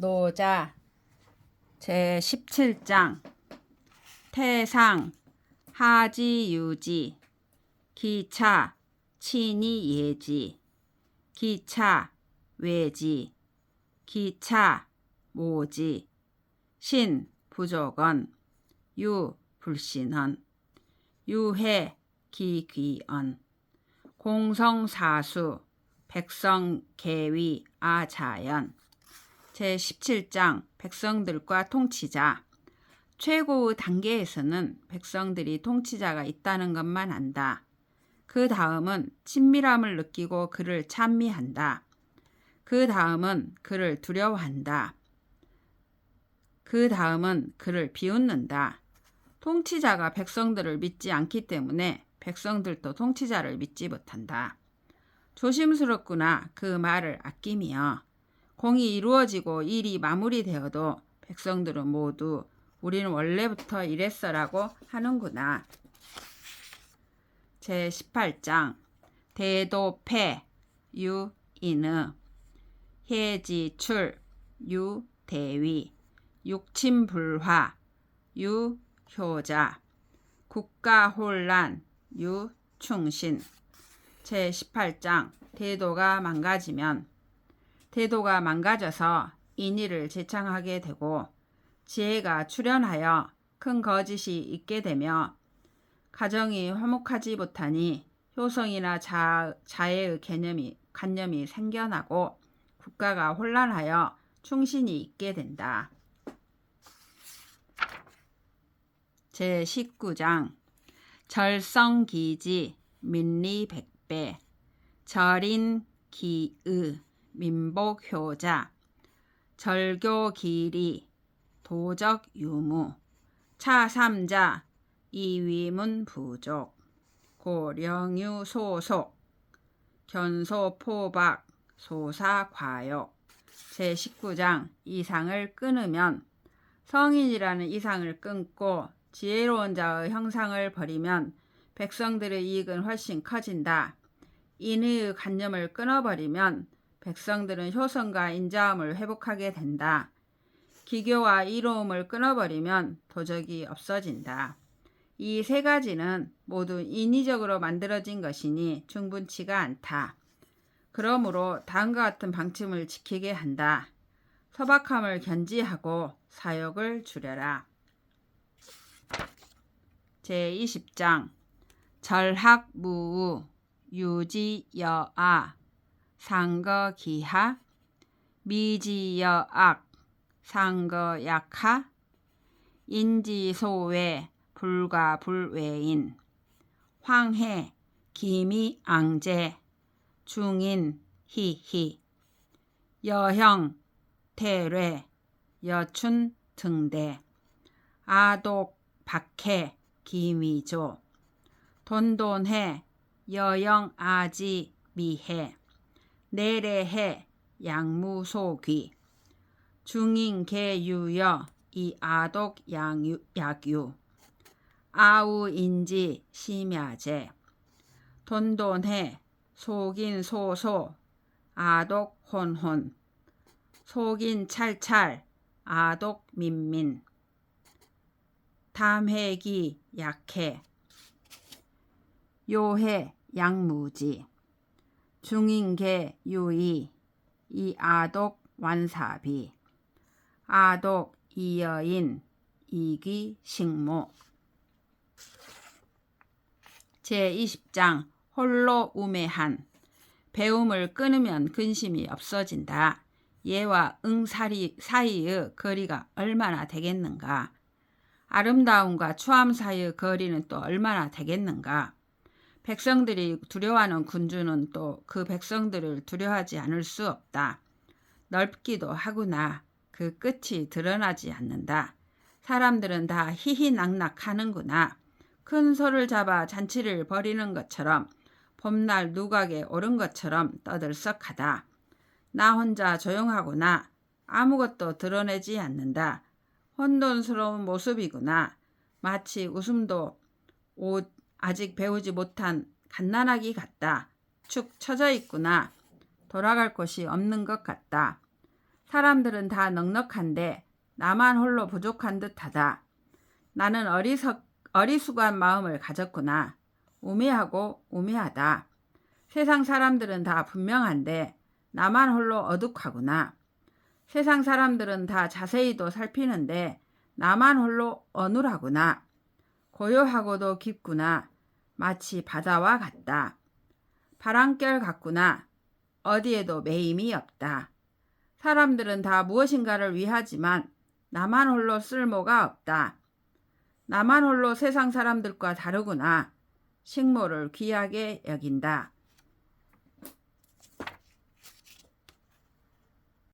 노자. 제 17장. 태상. 하지유지. 기차. 친이 예지. 기차. 외지. 기차. 모지. 신. 부족언 유. 불신언 유해. 기귀언. 공성사수. 백성계위. 아자연 제17장 백성들과 통치자 최고의 단계에서는 백성들이 통치자가 있다는 것만 안다. 그 다음은 친밀함을 느끼고 그를 찬미한다. 그 다음은 그를 두려워한다. 그 다음은 그를 비웃는다. 통치자가 백성들을 믿지 않기 때문에 백성들도 통치자를 믿지 못한다. 조심스럽구나 그 말을 아끼며 공이 이루어지고 일이 마무리되어도 백성들은 모두 우리는 원래부터 이랬어라고 하는구나. 제 18장 대도패 유인의 해지출 유대위 육침불화 유효자 국가혼란 유충신 제 18장 대도가 망가지면 태도가 망가져서 인의를 제창하게 되고 지혜가 출현하여 큰 거짓이 있게 되며 가정이 화목하지 못하니 효성이나 자, 자애의 개념이 관념이 생겨나고 국가가 혼란하여 충신이 있게 된다. 제 19장 절성기지 민리백배 절인 기의 민복효자, 절교기리, 도적유무, 차삼자, 이위문 부족, 고령유 소속, 견소포박, 소사과욕, 제19장 이상을 끊으면 성인이라는 이상을 끊고 지혜로운 자의 형상을 버리면 백성들의 이익은 훨씬 커진다. 인의의 관념을 끊어버리면 백성들은 효성과 인자함을 회복하게 된다. 기교와 이로움을 끊어버리면 도적이 없어진다. 이 세 가지는 모두 인위적으로 만들어진 것이니 충분치가 않다. 그러므로 다음과 같은 방침을 지키게 한다. 소박함을 견지하고 사욕을 줄여라. 제20장 절학무우 유지여아 상거기하 미지여악 상거약하 인지소외 불가불외인 황해 기미앙제 중인 희희 여형 태뢰 여춘 등대 아독 박해 기미조 돈돈해 여영 아지 미해 내래해 양무소귀. 중인개유여 이아독 양유, 약유. 아우인지 심야제. 돈돈해 속인 소소 아독 혼혼. 속인 찰찰 아독 민민. 담해기 약해. 요해 양무지 중인계 유이 이 아독 완사비 아독 이여인 이기 식모 제20장 홀로 우매한 배움을 끊으면 근심이 없어진다. 얘와 응 사리 사이의 거리가 얼마나 되겠는가? 아름다움과 추함 사이의 거리는 또 얼마나 되겠는가? 백성들이 두려워하는 군주는 또 그 백성들을 두려워하지 않을 수 없다. 넓기도 하구나. 그 끝이 드러나지 않는다. 사람들은 다 희희낙낙 하는구나. 큰 소를 잡아 잔치를 벌이는 것처럼 봄날 누각에 오른 것처럼 떠들썩하다. 나 혼자 조용하구나. 아무것도 드러내지 않는다. 혼돈스러운 모습이구나. 마치 웃음도 옷 아직 배우지 못한 갓난아기 같다. 축 처져 있구나. 돌아갈 곳이 없는 것 같다. 사람들은 다 넉넉한데 나만 홀로 부족한 듯하다. 나는 어리석, 어리숙한 마음을 가졌구나. 우매하고 우매하다. 세상 사람들은 다 분명한데 나만 홀로 어둑하구나. 세상 사람들은 다 자세히도 살피는데 나만 홀로 어눌하구나. 고요하고도 깊구나. 마치 바다와 같다. 바람결 같구나. 어디에도 매임이 없다. 사람들은 다 무엇인가를 위하지만 나만 홀로 쓸모가 없다. 나만 홀로 세상 사람들과 다르구나. 식모를 귀하게 여긴다.